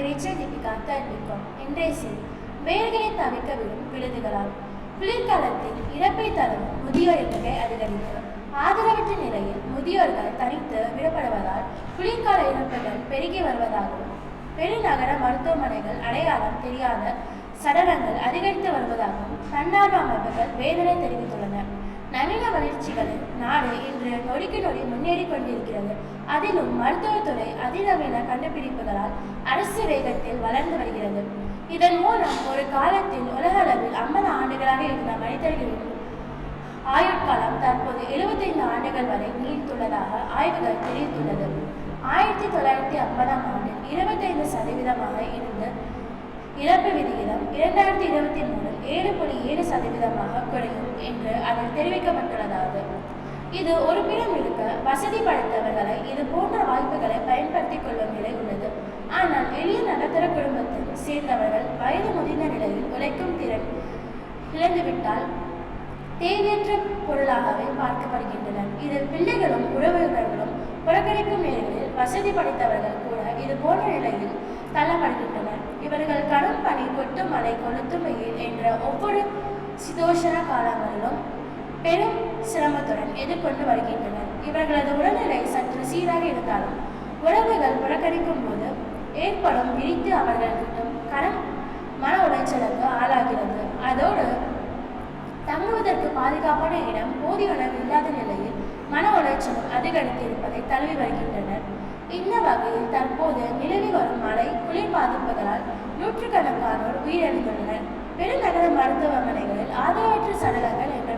இறைச்சல் தீபிகா தெரிவிக்கும் இன்றைய செய்தி வேர்களை தவிர்க்க விடும் விழுதுகளால். குளிர்காலத்தில் இறப்பை தரும் முதியோர் எண்ணிக்கை ஆதரவற்ற நிலையில் முதியோர்கள் தனித்து விடப்படுவதால் குளிர்கால இறப்புகள் பெருகி வருவதாகவும் பெருநகர மருத்துவமனைகள் அடையாளம் தெரியாத சடலங்கள் அதிகரித்து வருவதாகவும் தன்னார்வ அமைப்புகள் வேதனை தெரிவித்துள்ளன. நவீன வளர்ச்சிகளில் நாடு இன்று நொடிக்கு நொடி முன்னேறி கொண்டிருக்கிறது அதிலும் மருத்துவத்துறை அதிநவீன கண்டுபிடிப்புகளால் அரசு வேகத்தில் வளர்ந்து வருகிறது. இதன் மூலம் ஒரு காலத்தில் உலக அளவில் ஐம்பது ஆண்டுகளாக இருந்த மனிதர்களின் ஆயுட்காலம் தற்போது எழுபத்தைந்து ஆண்டுகள் வரை நீடித்துள்ளதாக ஆய்வுகள் தெரிவித்துள்ளது. ஆயிரத்தி தொள்ளாயிரத்தி ஐம்பதாம் ஆண்டில் இருபத்தைந்து சதவீதமாக இருந்த இறப்பு விகிதம் இரண்டாயிரத்தி இருபத்தி மூணில் ஏழு புள்ளி ஏழு சதவீதமாக குறையும் என்று தெரிவிக்கப்பட்டுள்ளதாவது. இது ஒரு இருக்க வசதி படைத்தவர்களை இது போன்ற வாய்ப்புகளை பயன்படுத்திக் கொள்ளும் நிலை உள்ளது. ஆனால் எளிய நடுத்தர குடும்பத்தில் சேர்ந்தவர்கள் வயது முதிர்ந்த நிலையில் உழைக்கும் திறன் இழந்துவிட்டால் தேவையற்ற பொருளாகவே பார்க்கப்படுகின்றனர். இதில் பிள்ளைகளும் உறவினர்களும் புறக்கணிக்கும் நிலைகளில் வசதி படைத்தவர்கள் கூட இது போன்ற நிலையில் தள்ளப்படுகின்றனர். இவர்கள் கடும் பனி கொட்டும் மலை கொளுத்தும் வெயில் என்ற ஒவ்வொரு சிதோஷண காலங்களிலும் பெரும் சிரமத்துடன் எதிர்கொண்டு வருகின்றனர். இவர்களது உடல்நிலை சற்று சீராக இருந்தாலும் உறவுகள் புறக்கணிக்கும் போது ஏற்படும் விரித்து அவர்களிடம் கடன் மன உளைச்சலுக்கு ஆளாகிறது. அதோடு தங்குவதற்கு பாதுகாப்பான இடம் போதிய உணவு இல்லாத நிலையில் மன உளைச்சலும் அதிகரித்து இருப்பதை தழுவி வருகின்றனர். இந்த வகையில் தற்போது நிலவி வரும் மழை குளிர் பாதிப்புகளால் நூற்றுக்கணக்கானோர் உயிரிழந்துள்ளனர். பெருநகர மருத்துவமனைகளில் ஆதரவற்ற சடலங்கள் என்ற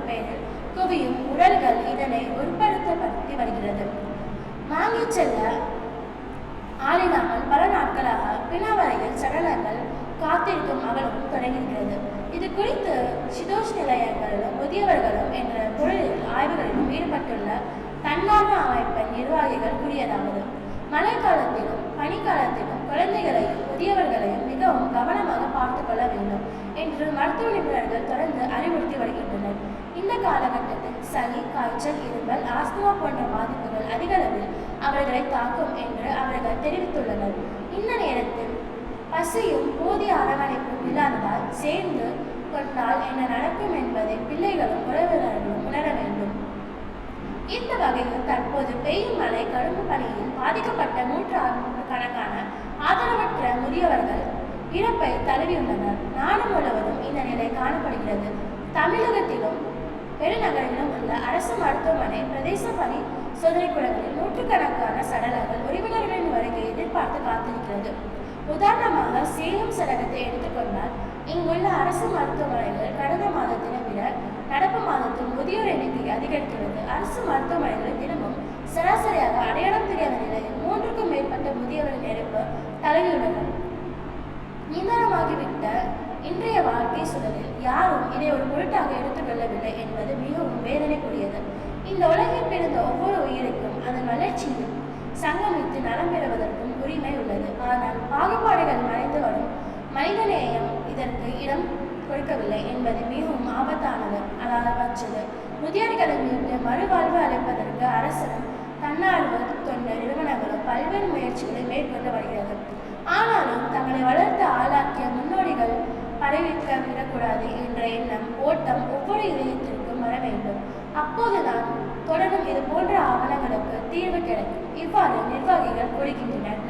உடல்கள் இதனை உட்படுத்தப்படுத்தி வருகிறது. வாங்கிச் செல்ல ஆளில்லாமல் பல நாட்களாக பிணவரையில் சடலங்கள் காத்திருக்கும் அவலமும் தொடங்குகிறது இது குறித்து சிதோஷ் நிலையங்களிலும் முதியவர்களும் என்ற தொழிலில் ஆய்வுகளிலும் ஈடுபட்டுள்ள தன்னார்வ அமைப்பின் நிர்வாகிகள் கூறியதாவது மழைக்காலத்திலும் பனிக்காலத்திலும் குழந்தைகளையும் முதியவர்களையும் மிகவும் கவனமாக பார்த்து கொள்ள வேண்டும் என்று மருத்துவ நிபுணர்கள் தொடர்ந்து அறிவுறுத்தி வருகின்றனர். இந்த காலகட்டத்தில் சளி காய்ச்சல் இருமல் ஆஸ்துமா போன்ற பாதிப்புகள் அதிக அளவில் அவர்களை தாக்கும் என்று அவர்கள் தெரிவித்துள்ளனர். இந்த நேரத்தில் பசியும் போதிய அரவணைப்பும் இல்லாததால் சேர்ந்து கொண்டால் என்ன நடக்கும் என்பதை பிள்ளைகளும் உறவினர்களும் உணர வேண்டும். இந்த வகையில் தற்போது பெய்யும் மழை கடும் பணியில் பாதிக்கப்பட்ட நூற்று கணக்கான ஆதரவற்ற முதியவர்கள் இறப்பை தழுவியுள்ளனர். நாடு முழுவதும் இந்த நிலை காணப்படுகிறது. தமிழகத்திலும் அரசு மருத்துவமனை பிரதேச பணி சோதனைக்கூடங்களில் நூற்றுக்கணக்கான சடலங்கள் உறவினர்களின் வருகை எதிர்பார்த்து காத்திருக்கிறது. உதாரணமாக சேலம் சடலத்தை எடுத்துக்கொண்டால் இங்குள்ள அரசு மருத்துவமனைகள் கடந்த மாதத்தினை விட நடப்பு மாதத்தில் முதியோர் எண்ணிக்கை அதிகரித்துள்ளது. அரசு மருத்துவமனைகளில் தினமும் சராசரியாக அடையாளம் தெரியாத நிலையில் மூன்றுக்கும் மேற்பட்ட முதியவர்கள் நெருப்பு தழுவியுள்ளனர் நிதானமாகிவிட்ட இன்றைய வாழ்க்கை சூழலில் யாரும் இதை ஒரு பொருட்டாக எடுத்துக்கொள்ளவில்லை என்பது மிக அதன் வளர்ச்சியும் சங்கமித்து நலம் பெறுவதற்கும் உரிமை உள்ளது. ஆனால் பாகுபாடுகள் மறைந்து வரும் மனிதநேயம் இதற்கு இடம் கொடுக்கவில்லை என்பது மிகவும் ஆபத்தானது அதாவது முதியோர்களை மீட்டு மறுவாழ்வு அளிப்பதற்கு அரசரும் தன்னார்வ தொண்டு நிறுவனங்களும் பல்வேறு முயற்சிகளை மேற்கொண்டு வருகிறது. ஆனாலும் தங்களை வளர்த்து ஆளாக்கிய முன்னோடிகள் பரவிக்க விடக்கூடாது என்ற எண்ணம் ஓட்டம் ஒவ்வொரு இதயத்திற்கும் வர வேண்டும். அப்போதுதான் தொடரும் இது போன்ற தீர்வு கிடைக்கும். இவ்வாறு நிர்வாகிகள் கொடுக்கின்றனர்